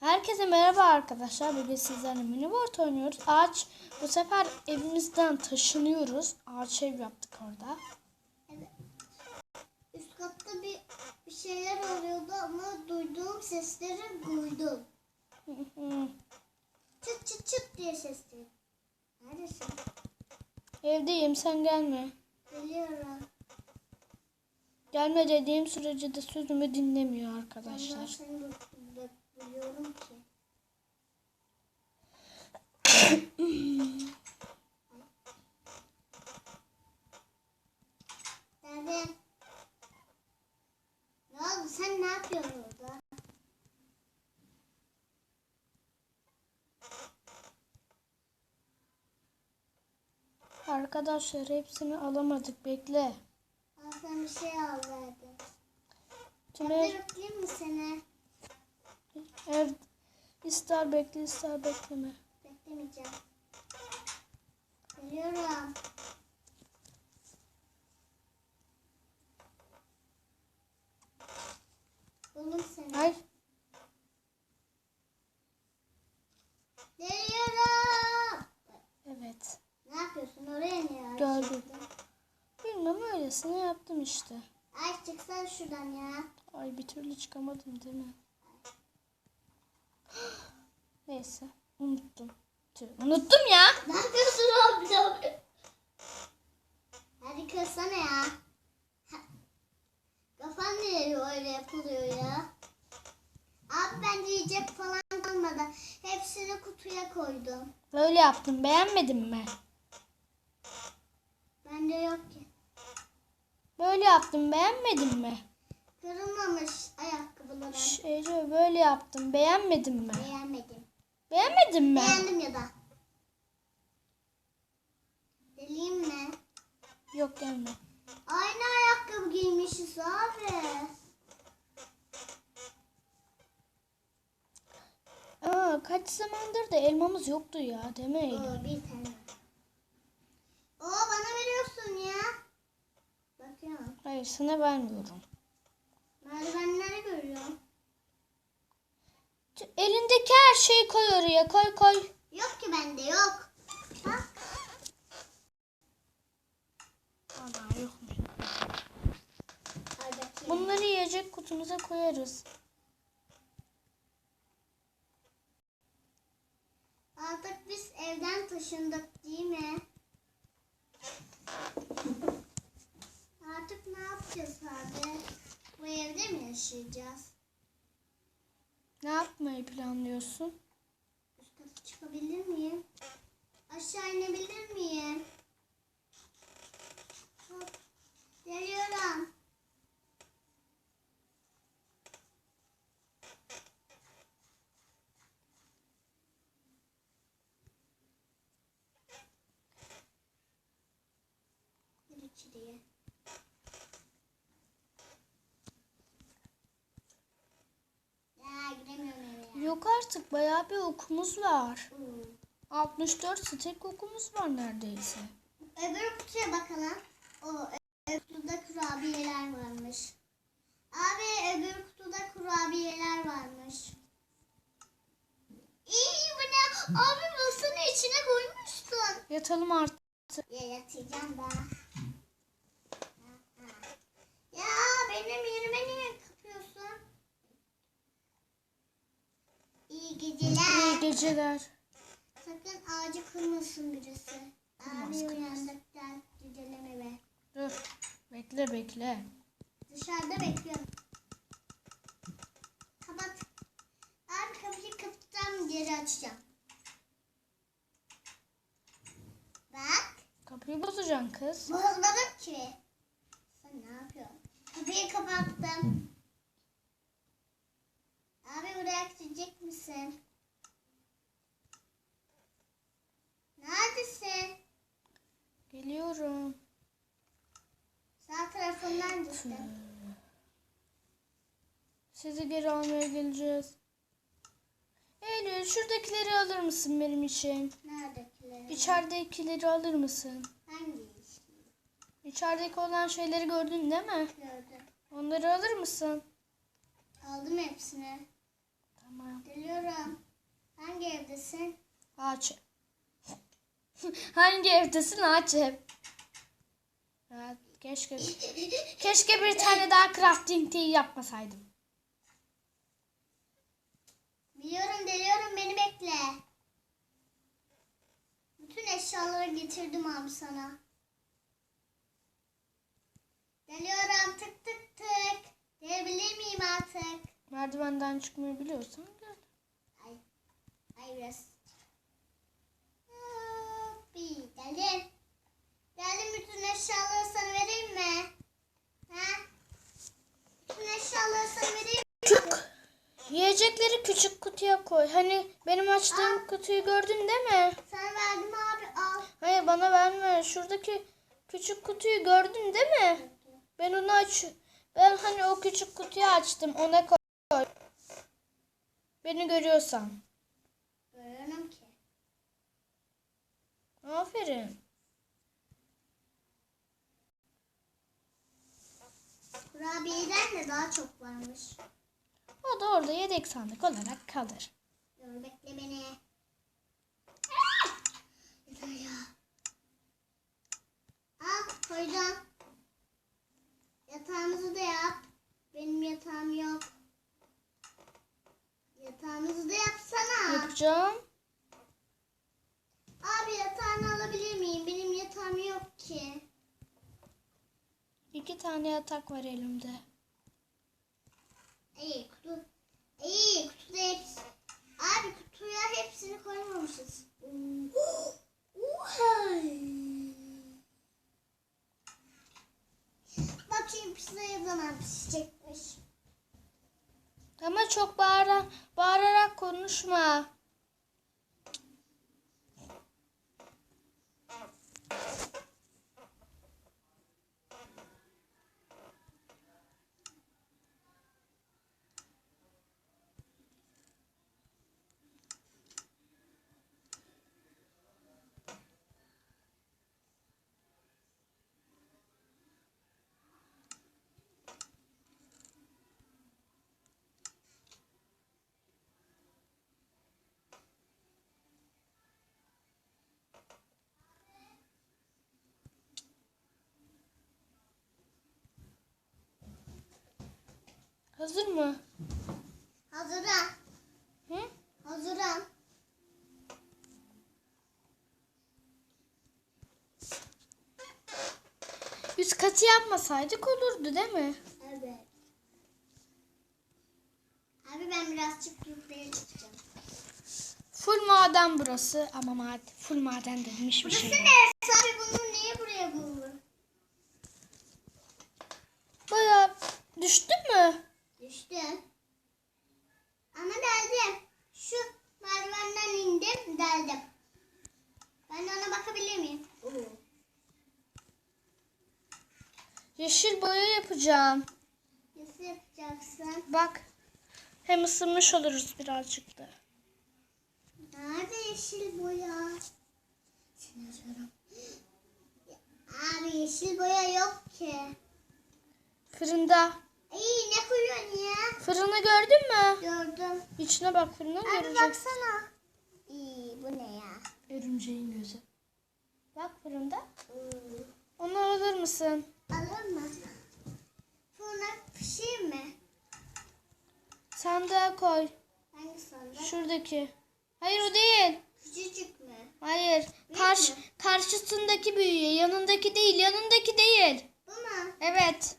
Herkese merhaba arkadaşlar. Bugün sizlerle minibot oynuyoruz. Ağaç bu sefer evimizden taşınıyoruz. Ağaç ev yaptık orada. Evet. Üst katta bir, bir şeyler oluyordu ama duyduğum sesleri duydum. Çıt çıt çıt diye sesleri. Neredesin? Evdeyim sen gelme. Geliyorum. Gelme dediğim sürece de sözümü dinlemiyor Ben arkadaşlar. bak- biliyorum ki. Nerede? Ne oldu? Sen ne yapıyorsun orada? Arkadaşlar hepsini alamadık. Bekle. Al sen bir şey al verdim. Ben de mi seni? Ev ister bekle ister bekleme. Beklemeyeceğim. Geliyorum. Buldum seni. Ay Geliyorum. evet. Ne yapıyorsun? Oraya ay Gördüm. Bilmem öylesine yaptım işte. Ay çıksan şuradan ya. Ay bir türlü çıkamadım değil mi? Neyse unuttum. Tüh, Unuttum ya. Ne yapıyorsun abi? Hadi kırsana ya. Ha. Kafan niye öyle yapılıyor ya? Abi ben yiyecek falan kalmadı. Hepsini kutuya koydum. Böyle yaptım beğenmedin mi? Bende yok ki. Böyle yaptım beğenmedin mi? Kırılmamış ayakkabılarım. Ece böyle yaptım beğenmedin mi? Beğenmedim. Beğenmedin mi? Beğendim ya da. Deliyim mi? Yok gelme. Aynı ayakkabı giymişiz abi. Aa, kaç zamandır da elmamız yoktu ya değil mi? Eylül? Oo, bir tane. Oo bana veriyorsun ya. Bakıyorum. Hayır sana vermiyorum. Merdivenleri görüyorum. Tüh, Şeyi koy oraya koy koy. Yok ki bende yok. Bak. Ana yokmuş. Ay bakayım. Bunları yiyecek kutumuza koyarız. Artık biz evden taşındık değil mi? Artık ne yapacağız abi? Bu evde mi yaşayacağız? Ne yapmayı planlıyorsun? Üst kata çıkabilir miyim? Aşağı inebilir miyim? Hop. Geliyorum. İçeriye. Ya giremiyorum eve ya. Yok artık bayağı bir okumuz var. Hmm. 64 stek okumuz var neredeyse. Öbür kutuya bakalım. O öbür kutuda kurabiyeler varmış. Abi öbür kutuda kurabiyeler varmış. İyi bu ne? Abi masanın içine koymuştun. Yatalım artık. Ya yatacağım da. Ya benim yerime niye İyi geceler. İyi geceler. Sakın ağacı kırmasın birisi. Abi kırmaz. uyandık gel gidelim eve. Dur. Bekle bekle. Dışarıda bekliyorum. Kapat. Abi kapıyı kapatacağım geri açacağım. Bak. Kapıyı bozacaksın kız. Bozmadım ki. Sen ne yapıyorsun? Kapıyı kapattım. Abi gidecek misin? Neredesin? Geliyorum. Sağ tarafından gittim. Sizi geri almaya geleceğiz. Eylül şuradakileri alır mısın benim için? Neredekiler? İçeridekileri alır mısın? Hangi ilişki? İçerideki olan şeyleri gördün değil mi? Gördüm. Onları alır mısın? Aldım hepsini. Tamam. Geliyorum. Hangi evdesin? Ağaç. Hangi evdesin ağaç ev? Evet, keşke keşke bir tane daha crafting tea yapmasaydım. Biliyorum geliyorum beni bekle. Bütün eşyaları getirdim abi sana. Geliyorum tık tık tık. Gelebilir miyim artık? Merdivenden çıkmayı biliyorsan gel. Ay, ay biraz. Geldim bütün eşyaları sana vereyim mi? Ha? Bütün eşyaları sana vereyim mi? Küçük. Yiyecekleri küçük kutuya koy. Hani benim açtığım kutuyu gördün değil mi? Sana verdim abi al. Hayır bana verme. Şuradaki küçük kutuyu gördün değil mi? Ben onu aç. Ben hani o küçük kutuyu açtım. Ona koy. Beni görüyorsan. Görüyorum ki. Aferin. Kurabiyeden de daha çok varmış. O da orada yedek sandık olarak kalır. Dur bekle beni. Yeter ya. Al koyacağım. Yatağımızı da yap. Benim yatağım yok. Yatağımızı da yapsana. Yapacağım. Abi yatağını alabilir miyim? Benim yatağım yok ki. İki tane yatak var elimde. İyi kutu. İyi kutuda hepsi. Abi kutuya hepsini koymamışız. Bakayım pizza ne zaman pişecekmiş. Ama çok bağıra, bağırarak konuşma. Hazır mı? Hazırım. Hı? Hazırım. Üst katı yapmasaydık olurdu değil mi? Evet. Abi ben birazcık yukarıya çıkacağım. Full maden burası ama maden, full maden demiş bir Burası şey. neresi abi bunu niye buraya buldun? Baya düştün mü? Düştüm. Ama deldim. Şu merdivenden indim deldim. Ben de ona bakabilir miyim? Yeşil boya yapacağım. Nasıl yapacaksın? Bak. Hem ısınmış oluruz birazcık da. Nerede yeşil boya? Seni arıyorum. Abi yeşil boya yok ki. Fırında. İyi ne koyuyorsun ya? Fırını gördün mü? Gördüm. İçine bak fırına Abi göreceksin. baksana. İyi bu ne ya? Örümceğin gözü. Bak fırında. Hmm. Onu alır mısın? Alır mı? Fırına pişeyim mi? Sandığa koy. Hangi sandık? Şuradaki. Hayır o değil. Küçücük mü? Hayır. Karşı, mi? karşısındaki büyüğü. Yanındaki değil. Yanındaki değil. Bu mu? Evet.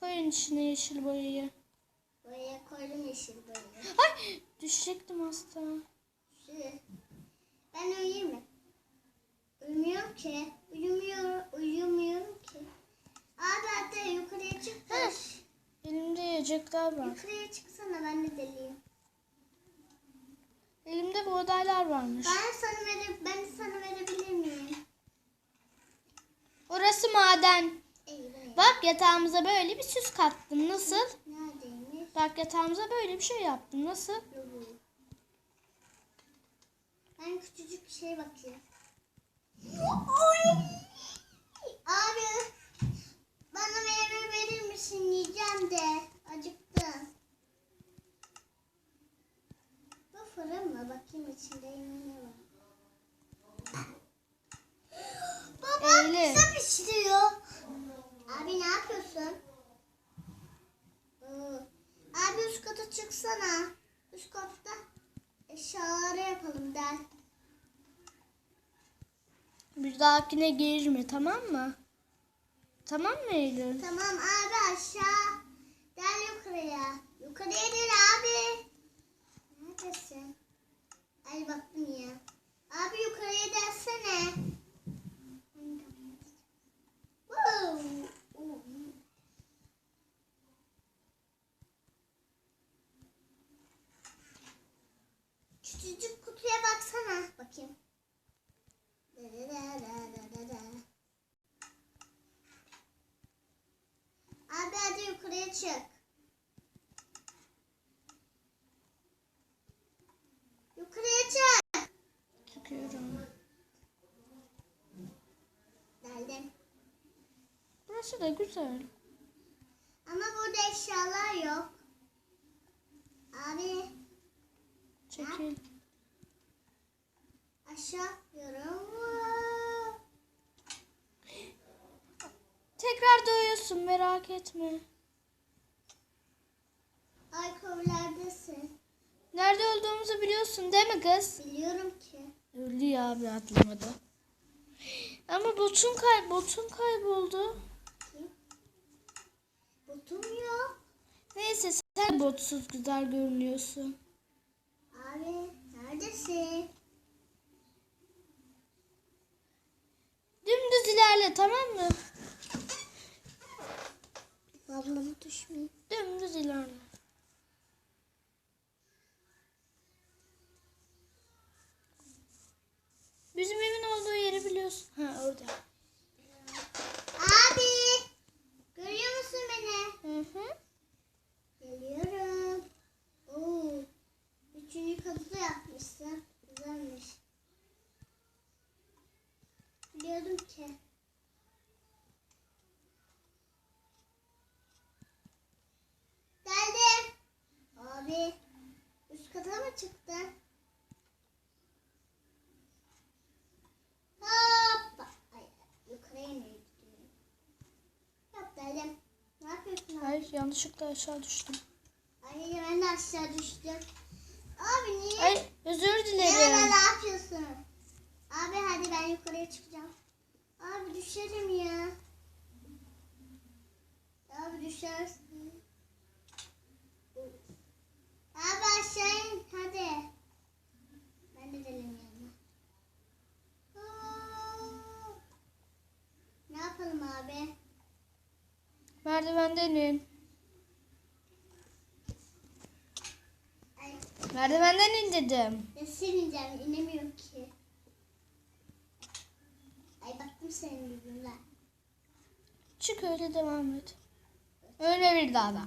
Koyun içine yeşil boyayı. Buraya koydum yeşil boyayı. Ay düşecektim hasta. Ben uyuyayım mı? Uyumuyorum ki. Uyumuyorum, uyumuyorum ki. Abi hatta yukarıya çık. da- Heh. Elimde yiyecekler var. Yukarıya çıksana ben de deliyim. Elimde buğdaylar varmış. Ben sana vere, ben sana verebilir miyim? Orası maden. Bu? Bak yatağımıza böyle bir süs kattım. Nasıl? Bak yatağımıza böyle bir şey yaptım. Nasıl? Ben küçücük bir şey bakayım. Abi bana meyve verir misin? Yiyeceğim de. Acıktım. mı? Bakayım içinde ne var. Baba Eylül. pizza pişiriyor. Abi ne Ee, Abi üst kata çıksana. Üst katta eşyaları yapalım der. Bir dahakine girme tamam mı? Tamam mı Eylül? Tamam abi aşağı. Gel yukarıya. Yukarıya gel abi. Neredesin? Ay baktım ya. Abi yukarıya gelsene. Wow. Küçücük kutuya baksana. Bakayım. Abi hadi yukarıya çık. Yukarıya çık. Çıkıyorum. Geldim. Burası da güzel. Ama burada eşyalar yok. Abi Çekil. aşağı merak etme. Ay kovlardesin. Nerede olduğumuzu biliyorsun değil mi kız? Biliyorum ki. Öldü ya abi atlamadı. Ama botun kay botun kayboldu. Botum yok. Neyse sen botsuz güzel görünüyorsun. Abi neredesin? Dümdüz ilerle tamam mı? Ablamı düşmeyeyim. Dümdüz ilerle. Bizim evin olduğu yeri biliyorsun. Ha orada. Abi görüyor musun beni? Hı hı. Geliyorum. Oo. Üçüncü katı da yapmışsın. Güzelmiş. Biliyordum ki. Geldim. Abi. Üst kata mı çıktın? Hoppa. Ay, yukarıya mı gidiyorum? Yok geldim. Ne yapıyorsun abi? Hayır yanlışlıkla aşağı düştüm. Ay ben de aşağı düştüm. Abi niye? Ay özür dilerim. ne yapıyorsun? Abi hadi ben yukarıya çıkacağım. Abi düşerim ya. Abi düşersin. Abi aşağı in hadi. Ben de gelelim yanına. Ne yapalım abi? Merdivenden in. Merdivenden in dedim. nasıl ineceğim? İnemiyorum ki. Ay baktım senin yüzünden. Çık öyle devam et. Öyle bir daha da.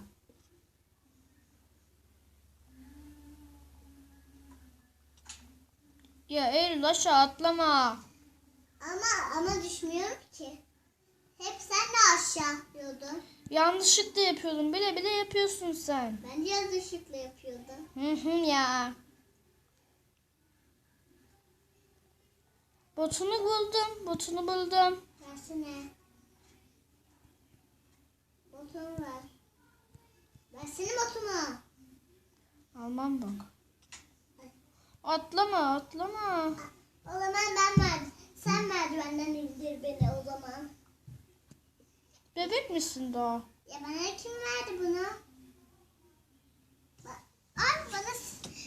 Ya Eylül aşağı atlama. Ama ama düşmüyorum ki. Hep sen de aşağı. Yanlışlıkla yapıyordum. Bile bile yapıyorsun sen. Ben de yanlışlıkla yapıyordum. Hı hı ya. Botunu buldum. Botunu buldum. Versene. Botumu ver. Versene botumu. Almam bak. Atlama atlama. O zaman ben ver. Sen merdivenden indir beni o zaman. Bebek misin daha? Ya bana kim verdi bunu? Ay bana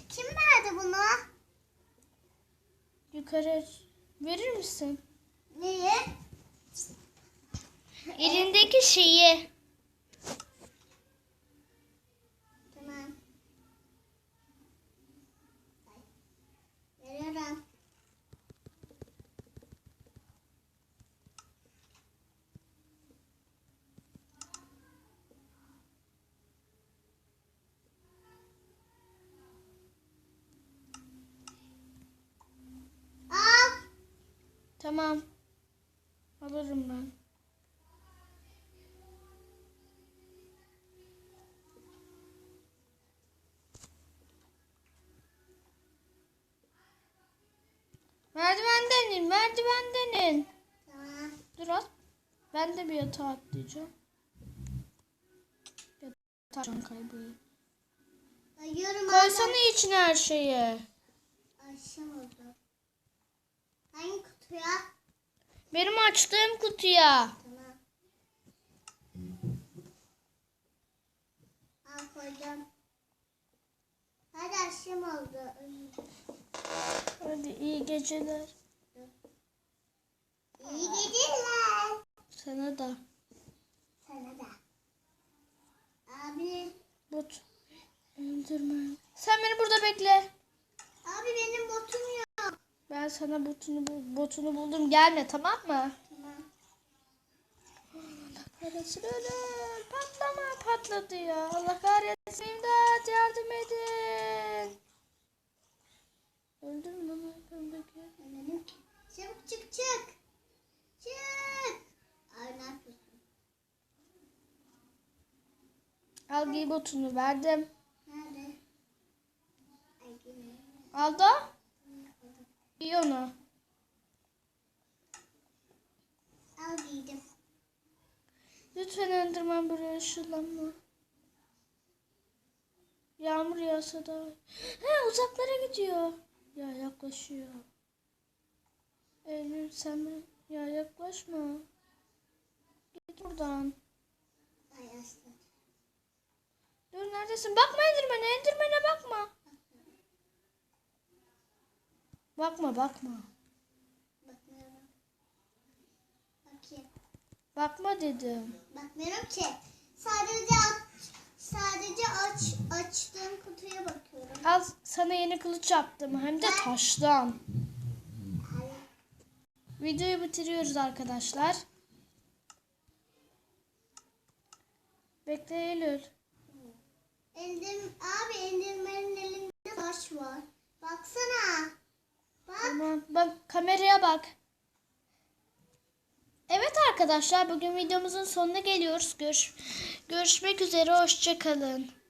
kim verdi bunu? Yukarı verir misin? Neyi? Elindeki şeyi. Tamam. Veriyorum. Tamam. Alırım ben. Merdivenden in, merdivenden in. Tamam. Dur az. Ben de bir yatağa atlayacağım. Yatağa can kaybı. Koysana içine her şeyi. Aşağı oldu. Kutuya? Benim açtığım kutuya. Tamam. Al koydum. Hadi akşam oldu. Hadi iyi geceler. İyi geceler. Sana da. Sana da. Abi. But. Öldürme. Sen beni burada bekle. Abi benim botum yok. Ben sana botunu, botunu buldum. Gelme tamam mı? Tamam. Kahretsin ölür. Patlama patladı ya. Allah kahretsin. İmdat yardım edin. Öldün mü ki. Çabuk çık çık. Çık. Abi ne yapıyorsun? Al giy botunu verdim. Nerede? Al da. Giy onu. Al giydim. Lütfen Enderman buraya ışınlanma. Yağmur yağsa da. He uzaklara gidiyor. Ya yaklaşıyor. Eylül sen mi? Ya yaklaşma. Git buradan. Dur neredesin? Bakma Enderman'e. Enderman'e bakma. Bakma bakma. Bakmıyorum. Bakayım. Bakma dedim. Bakmıyorum ki. Sadece sadece aç açtığım kutuya bakıyorum. Al sana yeni kılıç yaptım. Hem de taştan. Ay, Videoyu bitiriyoruz arkadaşlar. Bekle Eylül. Ender, abi Enderman'ın elinde taş var. Baksana. Bak. Tamam. Bak kameraya bak. Evet arkadaşlar bugün videomuzun sonuna geliyoruz. Görüş görüşmek üzere. Hoşçakalın.